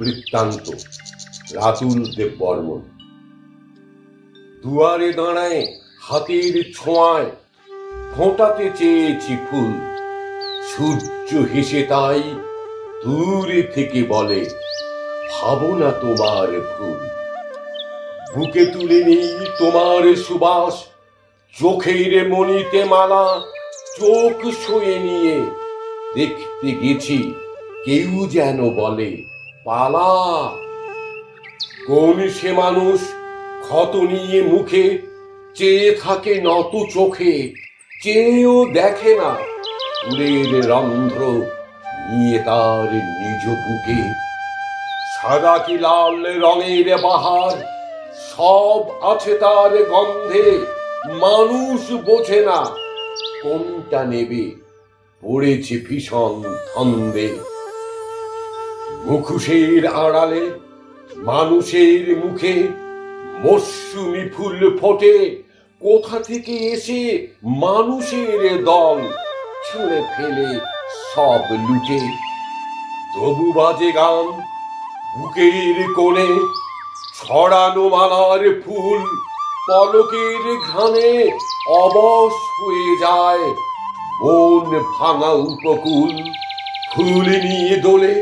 বৃত্তান্ত, রাতুল দেব বর্মন দুয়ারে দাঁড়ায় হাতের ছোঁয়ায়, ফোঁটাতে চেয়েছি ফুল। সূর্য হেসে তাই দূরে থেকে বলে ভাবো না তোমার ফুল বুকে তুলে নিই তোমার সুবাস, চোখের মনিতে মালা, চোখ শুয়ে নিয়ে দেখতে গেছি কেউ যেন বলে পালা। কোন সে মানুষ ক্ষত নিয়ে মুখে, চেয়ে থাকে নত চোখে, চেয়েও দেখে না ফুলের রন্ধ্র নিয়ে তার নিজ বুকে। সাদা কি লাল রঙের বাহার, সব আছে তার গন্ধে, মানুষ বোঝে না কোনটা নেবে, পড়েছে ভীষণ ধন্দে। মুখোশের আড়ালে, মানুষের মুখে মরশুমি ফুল ফোটে। কোথা থেকে এসে মানুষের দল ছুঁড়ে ফেলে সব লুটে? তবু বাজে গান, বুকের কোণে ছড়ানো মালার ফুল পলকের ঘানে অবশ হয়ে যায় মন ভাঙা উপকূল। ফুল নিয়ে দোলে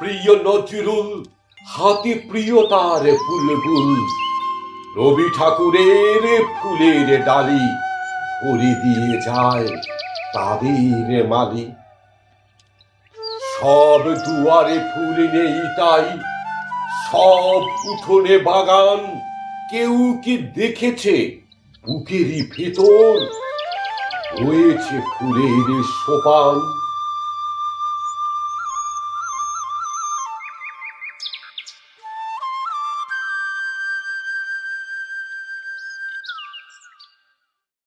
প্রিয় নজরুল, হাতে প্রিয় তার বুলবুল রবি ঠাকুরের ফুলের ডালি ভরে দিয়ে যায় তাদের মালি। সব দুয়ারে ফুল নেই তাই, সব উঠোনে বাগান কেউ কি দেখেছে বুকেরই ভেতর? রয়েছে ফুলের সোপান।